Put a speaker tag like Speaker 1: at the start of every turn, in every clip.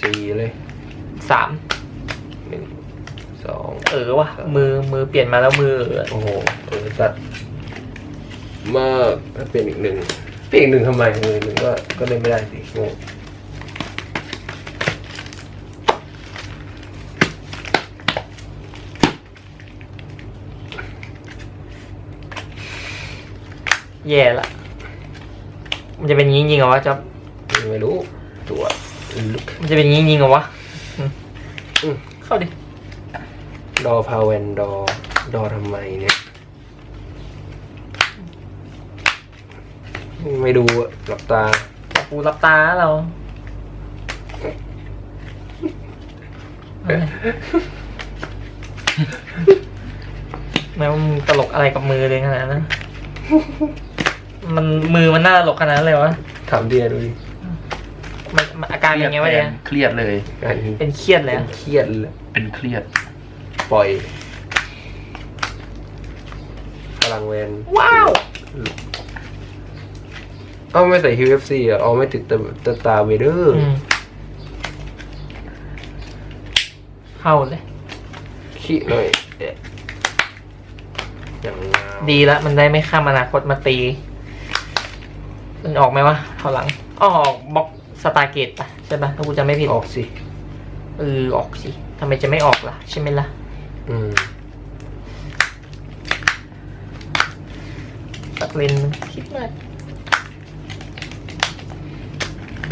Speaker 1: สี่เลย
Speaker 2: สาม
Speaker 1: หนึ่งสอง
Speaker 2: เออว่ะมือมือเปลี่ยนมาแล้วมือเออ
Speaker 1: โอ้โหเออสัตว์มากถ้าเปลี่ยนอีกหนึ่งเปลี่ยนอีกหนึ่งทำไมเออหนึ่งก็ก็เล่นไม่ได้สิโง่
Speaker 2: แย่ละ มันจะเป็นอย่างงี้จริงเหรอวะจ๊อบ
Speaker 1: ไม่รู้ตัวลุก
Speaker 2: มันจะเป็นอย่างงี้จริงเหรอวะอืม
Speaker 1: อืม
Speaker 2: เข้าดิ
Speaker 1: ดอพาเวนดอ ดอทำไมเนี่ย ไม่ดูอะหลับตา
Speaker 2: จับปูรับตาเราอะไรแม้ว่ามึงตลกอะไรกับมือเลยขนาดนั้นนะมันมือมันน่าตลกขนาดนั้นเลยวะ
Speaker 1: ถามเดียดูดิ
Speaker 2: มันมันอา การเป็นไงวะเนี่ย
Speaker 3: เครียดเลย
Speaker 1: อันนี้
Speaker 2: เป็นเครียดเลย
Speaker 1: เป็น
Speaker 2: อะ
Speaker 1: เครียดเลย
Speaker 3: เป็นเครียด
Speaker 1: ปล่อยพลังเวน
Speaker 2: ว้าว
Speaker 1: เอ้าไม่ใส่ UFC อะเอาไม่ติดตาตาตาเวเดอร์
Speaker 2: อืมเข้าเลย
Speaker 1: ขี้หน่อยเอ๊ะอย่างงาม
Speaker 2: ดีแล้วมันได้ไม่ข้ามอนาคตมาตี มันออกไหมวะเขาหลังอ้อออกบล็อก สตาร์เกตปะใช่ปะถ้ากูจะไม่ผิด
Speaker 1: ออกสิ
Speaker 2: เออออกสิทำไมจะไม่ออกล่ะ ใช่ไหมล่ะ
Speaker 1: อืม
Speaker 2: สักเลนคิดมาก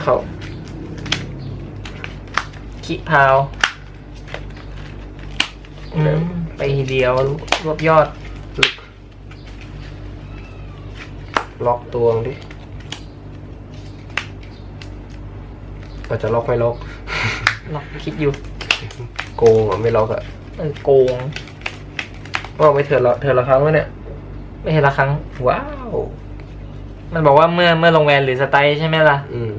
Speaker 1: เข้า
Speaker 2: คิพาวอืมไปทีเดียวรวบยอด
Speaker 1: ลึกล็อกตัวดิ อาจจะล็อกไม่ล็อก
Speaker 2: ล็อกคิดอยู่
Speaker 1: โกงอะไม่ล็อกอะ
Speaker 2: เออโกง
Speaker 1: ว่าไม่เธอละเธอละครั้งแล้วเนี่ย
Speaker 2: ไม่ใช่ละครั้ง
Speaker 1: ว้าว
Speaker 2: มันบอกว่าเมื่อเมื่อลงแวนหรือสไตล์ใช่ไหมล่ะ
Speaker 1: อืม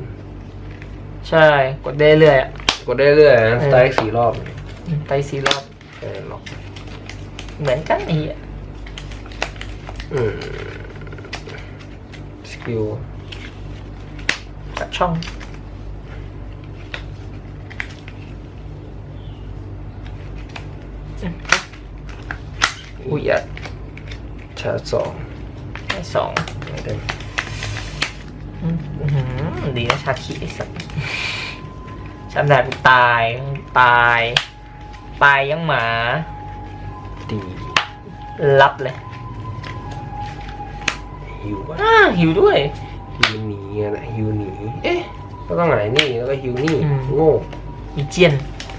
Speaker 2: ใช่ กดได้เรื่อยๆอะ
Speaker 1: กดได้เรื่อยๆนะ
Speaker 2: เออ
Speaker 1: สไตล์สี่รอบ
Speaker 2: อืมไปสี่รอบ
Speaker 1: เออล็อก
Speaker 2: เหมือนกันไอ้เหี้ย
Speaker 1: อืมสกิล
Speaker 2: กับช่อง
Speaker 1: อุ้ยอะชาร์จสอง
Speaker 2: ไอ้สอง
Speaker 1: ไม่ได้
Speaker 2: อืมอื้อหือดีนะชาคิไอ้สัตว์จำได้กูตายตาย ตายยังหมา
Speaker 1: ดี
Speaker 2: รับเลย
Speaker 1: ฮิวอะ
Speaker 2: อ้าหิวด้วย
Speaker 1: ฮิวหนีอะนะฮิวหนีเอ๊ะก็ต้องไหนนี่แล้วก็ฮิวนี่
Speaker 2: อืม
Speaker 1: โง่
Speaker 2: มีเจียน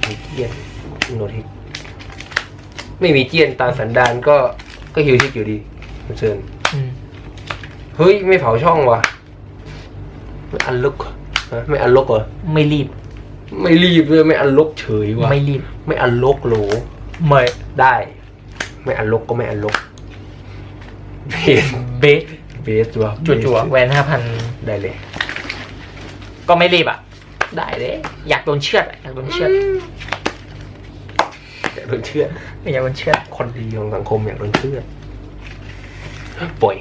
Speaker 1: มีเจียนโนทิก ไม่มีเจียนตามสันดานก็ก็ฮิวทิกอยู่ดีคุณเชิญ
Speaker 2: อืม
Speaker 1: เฮ้ยไม่เผาช่องว่ะไม่อันลุกฮะไม่อันลุกเหรอ
Speaker 2: ไม่รีบ
Speaker 1: ไม่รีบเลยไม่อันลุกเฉยว่ะ
Speaker 2: ไม่รีบ
Speaker 1: ไม่อันลุกโหล
Speaker 2: ไม่
Speaker 1: ได้ ไม่อันลุกก็ไม่อันลุกเบส
Speaker 2: เบส
Speaker 1: เบสว่ะ
Speaker 2: จั่วๆแหวนห้าพัน
Speaker 1: ได้เลย
Speaker 2: ก็ไม่รีบอะ ได้เลย อยากโดนเชือดอะอยากโดนเชือด
Speaker 1: อยากโดนเชื่อด
Speaker 2: ไม่อยากโดนเชือด
Speaker 1: คนดีของสังคมอยากโดนเชื่อดปล่อย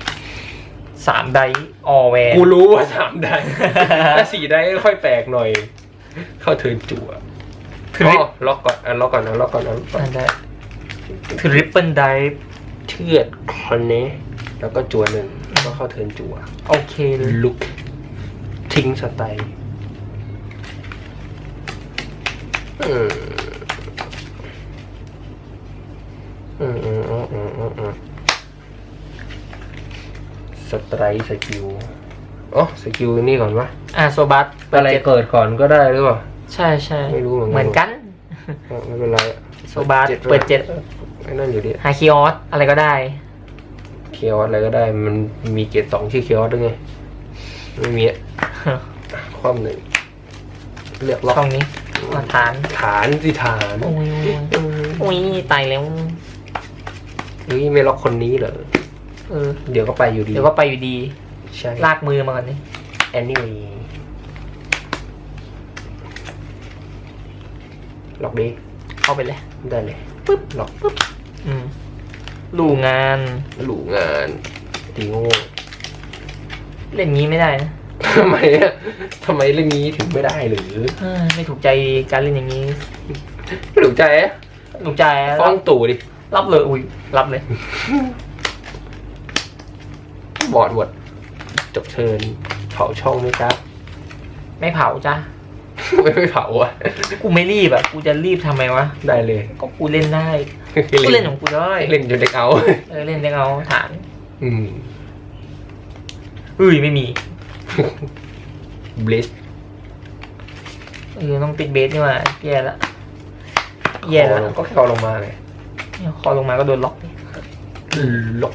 Speaker 2: สามไดออแวน
Speaker 1: กูรู้ว่าสามได้ถ้าสี่ได้ค่อยแปลกหน่อย เข้าเทิร์นจั่ว
Speaker 2: ทริ
Speaker 1: อ๋
Speaker 2: ป
Speaker 1: อล็อกก่อนอะล็อกก่อนนะล็อกก่อนนะล็อกก่อน
Speaker 2: อ่าได้ทริปเปิลได
Speaker 1: เชือดคนนี้แล้วก็จั่วหนึ่งแล้วก็เข้าเทิร์นจั่ว
Speaker 2: โอเคเลย
Speaker 1: ลุกทิ้งสไตล์อืมอืมอืมอืมอืมอืมอืม สไตร์สกิลอ๋อสกิลนี่ก่อนวะ
Speaker 2: อ่าโซบัส
Speaker 1: อะไรเกิดก่อนก็ได้หรือเปล่า
Speaker 2: ใช่ใช่
Speaker 1: ไม่รู้เหมือนกัน
Speaker 2: เหมือนกัน
Speaker 1: อ๋อไม่เป็นไร
Speaker 2: โซบัสเปิดเจ็ด
Speaker 1: ไอ้นั่นอยู่ดิ
Speaker 2: ฮาคิออสอะไรก็ได้
Speaker 1: เคียวอะไรก็ได้มันมีเกรดสองชื่อเคียวด้วยไงไม่มีอะความหนึ่งเลือกล็อก
Speaker 2: ช่องนี้มาฐาน
Speaker 1: ฐานสิฐาน
Speaker 2: โอ้ยโอ้ยตายแล้ว
Speaker 1: เฮ้ยไม่ล็อกคนนี้เหรอ
Speaker 2: เออ
Speaker 1: เดี๋ยวก็ไปอยู่ดี
Speaker 2: เดี๋ยวก็ไปอยู่ดี
Speaker 1: ใช่
Speaker 2: ลากมือมาก่อนนี่
Speaker 1: แอนนี่วีล็อกดี
Speaker 2: เข้าไปเลย
Speaker 1: ได้เลยปึ๊บล็อกปึ๊บ
Speaker 2: อืมลู่งาน
Speaker 1: หลูงาน ตีโง่
Speaker 2: เล่นงี้ไม่ได้นะ
Speaker 1: อทำไมอะทำไมเรื่องนี้ถึงไม่ได้หรือ
Speaker 2: เออไม่ถูกใจการเล่นอย่างนี้
Speaker 1: ไม่ถูกใจอะ
Speaker 2: ถูกใจ
Speaker 1: ฟ้องตู่ดิ
Speaker 2: รับเลย อุ้ยรับเลย
Speaker 1: บอดหมด จบเชิญเผาช่องไหมครับ
Speaker 2: ไม่เผาจ้ะ
Speaker 1: ไม่ไม่เผาอะ
Speaker 2: กูไม่รีบอะกูจะรีบทำไมวะ
Speaker 1: ได้เลย
Speaker 2: ก็กูเล่นได้กูเล่นของกูได้
Speaker 1: เล่นจนเด็กเอา
Speaker 2: เออเล่นได้เอาฐาน
Speaker 1: อืม
Speaker 2: เอ้ยไม่มี
Speaker 1: บลิส
Speaker 2: เออต้องติดเบสนี่หว่าแย่ละแย่ละ
Speaker 1: ก็แค่เอาลงมาเลย
Speaker 2: เนี่ยคอลงมาก็โดนล็อก
Speaker 1: ลบ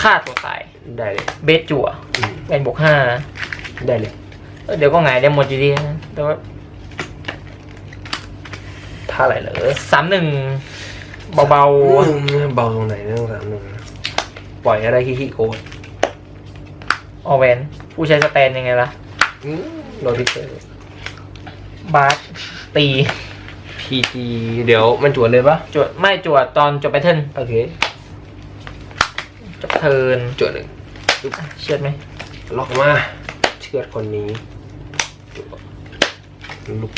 Speaker 2: ฆ่าตัวตาย
Speaker 1: ได้เลย
Speaker 2: เบสจั่ว
Speaker 1: อืม
Speaker 2: แวนบวกห้า
Speaker 1: ได้เลย
Speaker 2: เออเดี๋ยวก็หงายได้หมดอยู่ดีนะแต่ว่า
Speaker 1: ท่าไหร่เหรอ
Speaker 2: สามหนึ่งเบา
Speaker 1: เบาเบาตรงไหนเรื่องสามหนึ่งปล่อยอะไรขี้ขี้โกด
Speaker 2: ๆออแวนผู้ใช้สแตนยังไงล่ะ
Speaker 1: อืมโรทิเกอร์
Speaker 2: บาสตี
Speaker 1: พีจีเดี๋ยวมันจวดเลยปะ
Speaker 2: จวดไม่จวดตอนจบแพทเทิร์น
Speaker 1: โอเค
Speaker 2: จบ เทิร์น
Speaker 1: จวดหนึ่ง
Speaker 2: อะเชื่อดไหม
Speaker 1: ล็อกมาเชือดคนนี้จวดลุก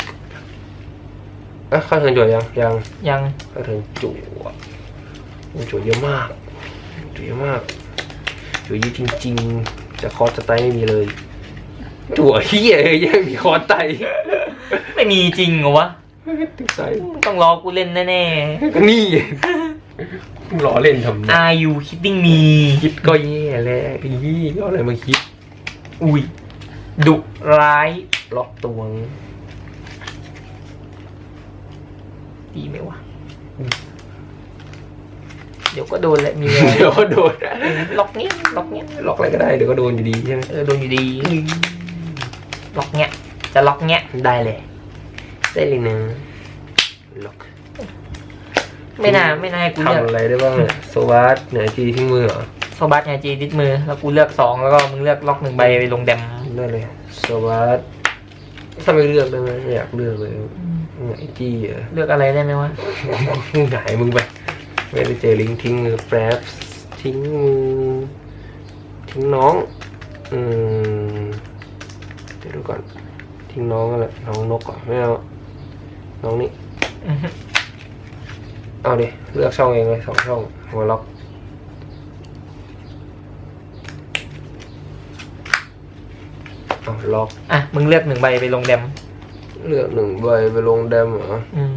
Speaker 1: เอะเข้าเทิร์นจวดยังยัง
Speaker 2: ยัง
Speaker 1: เข้าเทิร์นจวดจวดเยอะมากจวดเยอะมากจวดเยอะจริง ๆ จะคอร์สสไตล์ไม่มีเลยจวดเฮียเลยยังมีคอร์สไตล์
Speaker 2: ไม่มีจริงเหรอวะ
Speaker 1: ตึกไตล์
Speaker 2: ต้องรอกูเล่นแน่
Speaker 1: ก็นี่ไง ล้อเล่นทำไม
Speaker 2: ๆ Are you kidding me
Speaker 1: คิดก็แย่แล้วไอ้ยี่เอาอะไรมาคิด
Speaker 2: อุ้ยดุร้าย
Speaker 1: ล็อกตวง
Speaker 2: ดีไหมวะ
Speaker 1: อืม
Speaker 2: เดี๋ยวก็โดนแหละมีแว
Speaker 1: เดี๋ยววก็โดน
Speaker 2: ล็อกเนี้ยล็อกเนี้ย
Speaker 1: ล็อกอะไรก็ได้เดี๋ยวก็โดนอยู่ดีใช่ไหม
Speaker 2: เออโดนอยู่ดี ล็อกเนี้ยจะล็อกเนี้ย
Speaker 1: ได้เลย ได้เลยนะล็อก
Speaker 2: ไม่น่าไม่น่าให้กูเลือก
Speaker 1: ทำอะไรได้บ้างเนี่ยโซวัสเหนือจีทิ้งมือเหรอ
Speaker 2: โซบัสไงจีดิดมือ แล้วกูเลือกสองแล้วก็มึงเลือกล็อกหนึ่งใบไปลงแดม
Speaker 1: ได้เลยโซวัสถ้าไม่เลือกได้ไหมไม่อยากเลือกเลยไหนจี้เหรอ
Speaker 2: เลือกอะไรได้ไหมวะ
Speaker 1: หายมึงไปไม่ได้เจอลิงก์ทิ้งมือแป๊บทิ้งมือทิ้งน้องอืมเดี๋ยวดูก่อนทิ้งน้องกันแหละน้องนกก่อนไม่เอาน้องนี่
Speaker 2: อือฮึ
Speaker 1: เอาดิ เลือกช่องเองเลยสองช่องหัวล็อก เอาล็อก
Speaker 2: อะ มึงเลือกหนึ่งใบไปลงแดม
Speaker 1: เลือกหนึ่งใบไปลงแดมเหรอ
Speaker 2: อืม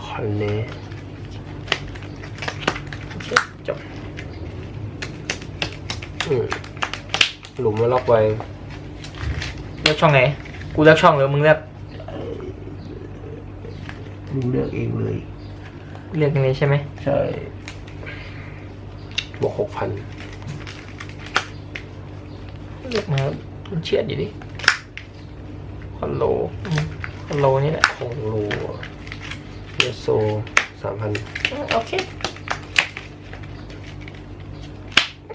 Speaker 1: คอนเน่
Speaker 2: โอเคจบ
Speaker 1: อืมหลุมมาล็อกไว้
Speaker 2: เลือกช่องไหน กูเลือกช่องหรือมึงเลือก
Speaker 1: มึงเลือกเองเลย
Speaker 2: เลือกอย่างนี้ใช่ไหม
Speaker 1: ใช่บวกหกพัน
Speaker 2: เลือกมามันเฉียดอยู่ดิ
Speaker 1: คอนโล
Speaker 2: อืมคอนโลนี่แหละ
Speaker 1: ของโลเยโซสามพัน
Speaker 2: อืมโอเค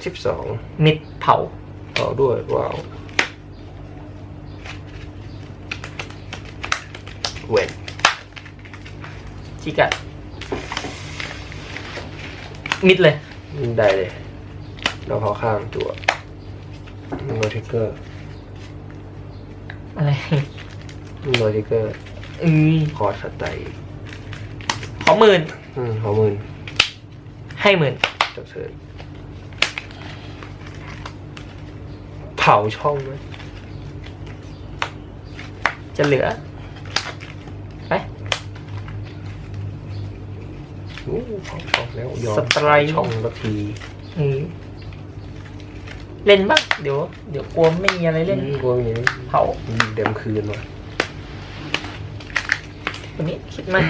Speaker 1: สิบสอง
Speaker 2: มิดเผา
Speaker 1: ต่อด้วยว้าวเวน
Speaker 2: จิกะ มิดเลย
Speaker 1: ได้เลย เราขอข้ามตัวโนทิกเกอร์
Speaker 2: อะไร
Speaker 1: โนทิกเกอร์
Speaker 2: อือ
Speaker 1: คอร์สไตล์
Speaker 2: ขอหมื่น
Speaker 1: อืมขอหมื่น
Speaker 2: ให้หมื่น
Speaker 1: จับเชิญเผาช่องไหม
Speaker 2: จะเหลือ ไป
Speaker 1: โอ้เผาช่องแล้วยอม
Speaker 2: สไตรค์
Speaker 1: ช่องละที
Speaker 2: อือเล่นบ้างเดี๋ยว เดี๋ยวกลัวไม่มีอะไรเล่น
Speaker 1: กลัวมี
Speaker 2: เผา
Speaker 1: เดมคืนว่ะ
Speaker 2: วันนี้คิดมาก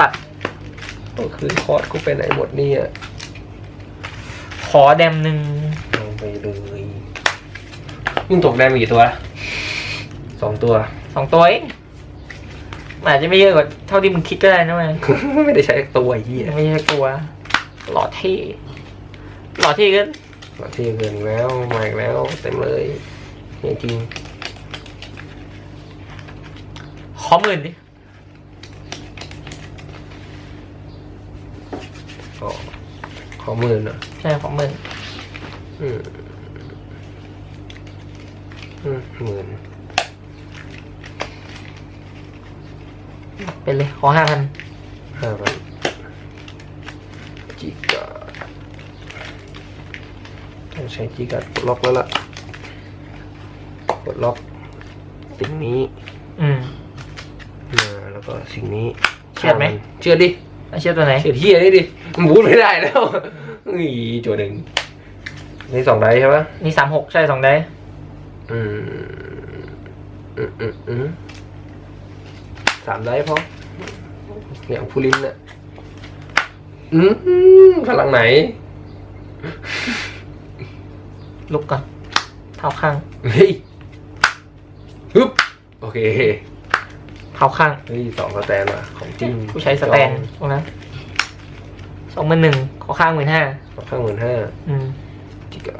Speaker 2: ตัด
Speaker 1: ต้องคืนคอร์สกูไปไหนหมดเนี่ย
Speaker 2: ขอแดมหนึ่ง
Speaker 1: ลงไปเลยมึงตกแดมกี่ตัว สองตัว
Speaker 2: สองตัวเอง อาจจะไม่เยอะกว่าเท่าที่มึงคิดก็ได้นะเว้ย
Speaker 1: ไม่ได้ใช้ตัวไอ้เหี้ย
Speaker 2: ไม่ใช่กลัว หล่อเท่หล่อเท่ก็
Speaker 1: มาเที่เกินอีกแล้วมาอีกแล้วเต็มเลยเนี่ยจริง
Speaker 2: ขอหมื่นดิ
Speaker 1: อ๋อขอหมื่นอะ
Speaker 2: ใช่ขอหมื่น
Speaker 1: อืมอืมหมื่น
Speaker 2: เป็นเลย ขอห้าพัน
Speaker 1: ห้าพันจิกาต้องใช้จิกาปลดล็อกแล้วล่ะปลดล็อก สิ่งนี้
Speaker 2: อืม
Speaker 1: มาแล้วก็สิ่งนี้
Speaker 2: เชื่อดไหม
Speaker 1: เชื่อดดิ
Speaker 2: แล้วเชื่อตัวไหน
Speaker 1: เชื่อดเฮียนี่ดิมึงพูดไม่ได้แล้วอีจัวหนึ่งนี่สองไดใช่ปะ
Speaker 2: นี่สามหกใช่สองได้
Speaker 1: อืมอืมอืมอืม สามไดพอเนี่ยพูลินน่ะอืมพลังไหน
Speaker 2: ลุกก่อน เท้าข้าง
Speaker 1: เฮ้ยฮึบโอเค
Speaker 2: เท้าข้าง
Speaker 1: เฮ้ยสองสแตนว่ะของจริง
Speaker 2: ผู้ใช้สแตนตรงนั้นสองหมื่นหนึ่งขอข้างหมื่นห้า
Speaker 1: สองข้างหมื่นห้า
Speaker 2: อืม
Speaker 1: จิกา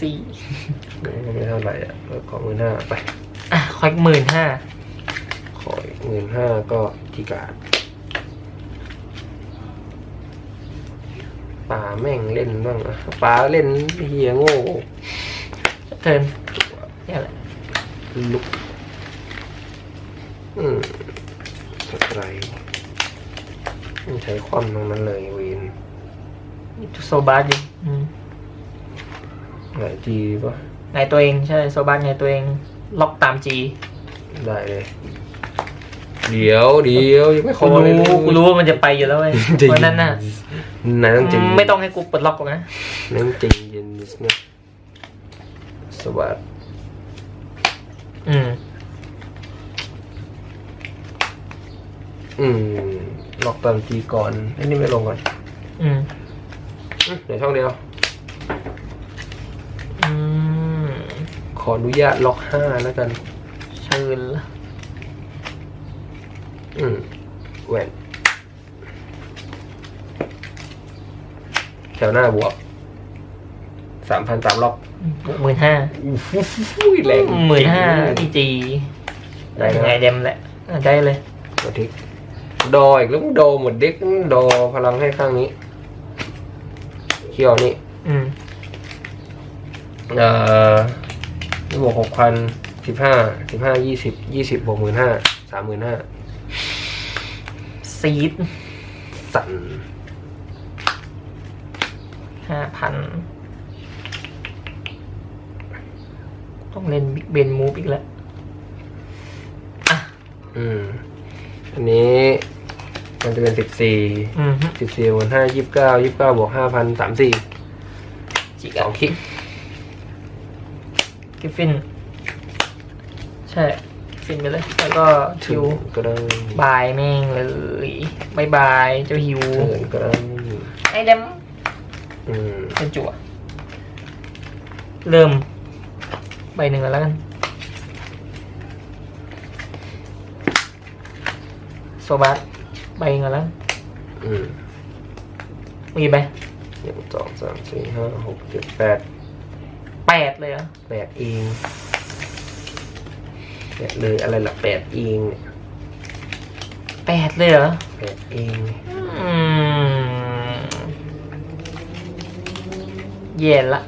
Speaker 2: สี่
Speaker 1: ก็ไม่เท่าไหร่อะก็ขอหมื่นห้าไป
Speaker 2: อะขออีกหมื่นห้า
Speaker 1: ขออีกหมื่นห้าก็จิกาปลาแม่งเล่นบ้างอะปลาเล่นเฮียโง่
Speaker 2: เทิร์นเนี่ยแหละ
Speaker 1: ลุกอืมสไตรไม่ใช้ความตรงนั้นเลยเวน
Speaker 2: จุดโซบาสดิอืม
Speaker 1: หลายจีปะ
Speaker 2: ไงตัวเองใช่โซบาสไงตัวเองล็อกตามจี
Speaker 1: ได้เลย เดี๋ยวเดี๋ยวยังไม่ข
Speaker 2: กู
Speaker 1: อเลย
Speaker 2: รู้กูรู้ว่ามันจะไปอยู่แล้วเว้ย
Speaker 1: ใจ
Speaker 2: เพ
Speaker 1: เย็
Speaker 2: ราะนั้นน่ะ
Speaker 1: นายต้องใจเย็น
Speaker 2: ไม่ต้องให้กูเปิดล็อกหรอกนะ
Speaker 1: นายต้องใจเย็นนิดนึงสวัสด
Speaker 2: อืม
Speaker 1: อืมล็อกตามจีก่อนไอ้นี่ไม่ลงก่อน
Speaker 2: อืม
Speaker 1: อืมเดี๋ยวช่องเดียว
Speaker 2: อืม
Speaker 1: ข ออนุญาตล็อกห้าแล้วกัน
Speaker 2: เชิญละ
Speaker 1: อืมแหวนแถวหน้าบวกสามพันสามล็อก
Speaker 2: หมื่นห้า
Speaker 1: อู้หูแรง
Speaker 2: หมื่นห้าดีจี
Speaker 1: ได้
Speaker 2: ยัง
Speaker 1: นะ
Speaker 2: ไงเดมแหละอะได้เลย
Speaker 1: มาทิกดออีกแล้วมึงดอหมดเด็กดอพลังให้ข้างนี้เขี้ยวนี่
Speaker 2: อืม
Speaker 1: เอ่อนี่ บวกหกพันสิบห้าสิบห้ายี่สิบยี่สิบบวกหมื่นห้าสามหมื่นห้า
Speaker 2: ซีด
Speaker 1: สั่น
Speaker 2: ห้าพันต้องเล่นบิ๊กเบนมูฟอีกแล้ว อะ
Speaker 1: อืม อันนี้มันจะเป็นสิบสี่
Speaker 2: อืมฮึ
Speaker 1: สิบสี่หมื่นห้ายี่สิบเก้ายี่สิบเก้าบวกห้าพันสามสี่
Speaker 2: จิก
Speaker 1: สองคิก
Speaker 2: กิฟฟิน ใช่กิฟฟินไปเลย แล้วก็
Speaker 1: ถึ
Speaker 2: คิ
Speaker 1: ง
Speaker 2: ว
Speaker 1: ก็ได้
Speaker 2: บายแม่งเลยบายบายเจ้าฮิว
Speaker 1: เถินก็ได้
Speaker 2: ไอเดม
Speaker 1: อืม
Speaker 2: เป็นจั่วเริ่ม ใบหนึ่งก่อนแล้วกัน โซบัสใบหนึ่งก่อนแล้วกัน
Speaker 1: อืม
Speaker 2: มีใบ
Speaker 1: หนึ่งสองสามสี่ห้าหกเจ็ดแปด
Speaker 2: แปดเลยเหรอ
Speaker 1: แปดเองแปดเลยอะไรล่ะแปดเองเนี่ย
Speaker 2: แปดเลยเหรอ
Speaker 1: แปดเอง
Speaker 2: อืมเย็นละ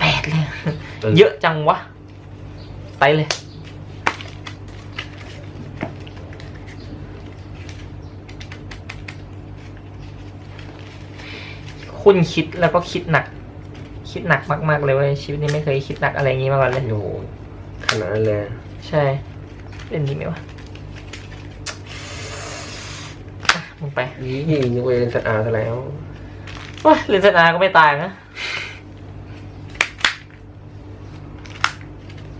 Speaker 2: แปดเลย เยอะจังวะ ไปเลย คุณคิดแล้วก็คิดหนัก คิดหนักมากๆเลยเว้ยชีวิตนี้ไม่เคยคิดหนักอะไรอย่างนี้มาก่อนเลย
Speaker 1: โอ้โหขนาดนั้นเลย
Speaker 2: ใช่ เป็นดีไหมวะอะมึงไป
Speaker 1: นี่นึกว่าเล่นสตาร์ซะแล้ว
Speaker 2: ว้าเรนสนาก็ไม่ตายนะ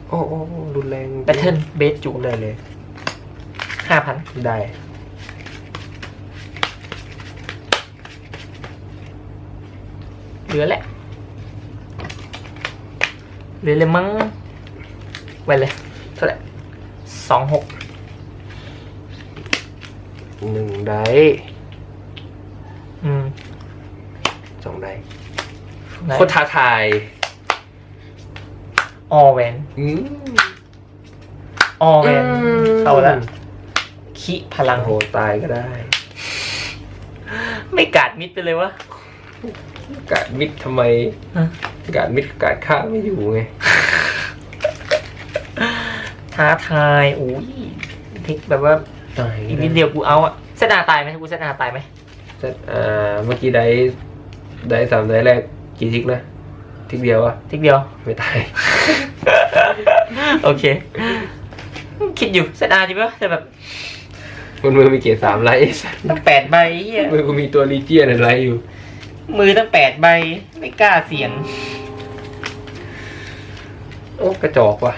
Speaker 1: โอ้โอ้โอ้รุนแรง
Speaker 2: แบทเทิลเบสจู
Speaker 1: จุได้เลย
Speaker 2: ห้าพัน
Speaker 1: ได้
Speaker 2: เหลือแหละเหลือเลยมั้งไปเลย เท่าไหร่สองหก
Speaker 1: หนึ่งได้
Speaker 2: อืม
Speaker 1: สองได้
Speaker 2: ไหน
Speaker 1: โคตรท้าทาย
Speaker 2: ออแวน
Speaker 1: อืม
Speaker 2: อออแมนเข้าแล้วคิพลัง
Speaker 1: โอ้โหตายก็ได้
Speaker 2: ไม่กาดมิดไปเลยวะ
Speaker 1: กาดมิดทำไม
Speaker 2: ฮะ
Speaker 1: กาดมิดกาดข้าไม่อยู่ไง
Speaker 2: ท้าทายอุ้ยเทคแบบว่า
Speaker 1: ตาย
Speaker 2: อีกนิดเดียวกูเอาอะเซตอาตายไหมกูเซตอาตายไหม
Speaker 1: เซตอ่าเมื่อกี้ได้ได้สามได้แรกกี่ทิกนะทิกเดียวอะ
Speaker 2: ทิกเดียว
Speaker 1: ไม่ตาย
Speaker 2: โอเค คิดอยู่เซตอาจริงปะแต่แบบ
Speaker 1: มันมือมีเกียร์สามไลท์
Speaker 2: ตั้งแปดใบเหี้ย
Speaker 1: มือกูมีตัวลีเจียนอะไรอยู่
Speaker 2: มือตั้งแปดใบ ไม่กล้าเสี่ยง
Speaker 1: โอ้ กระจอกว่ะ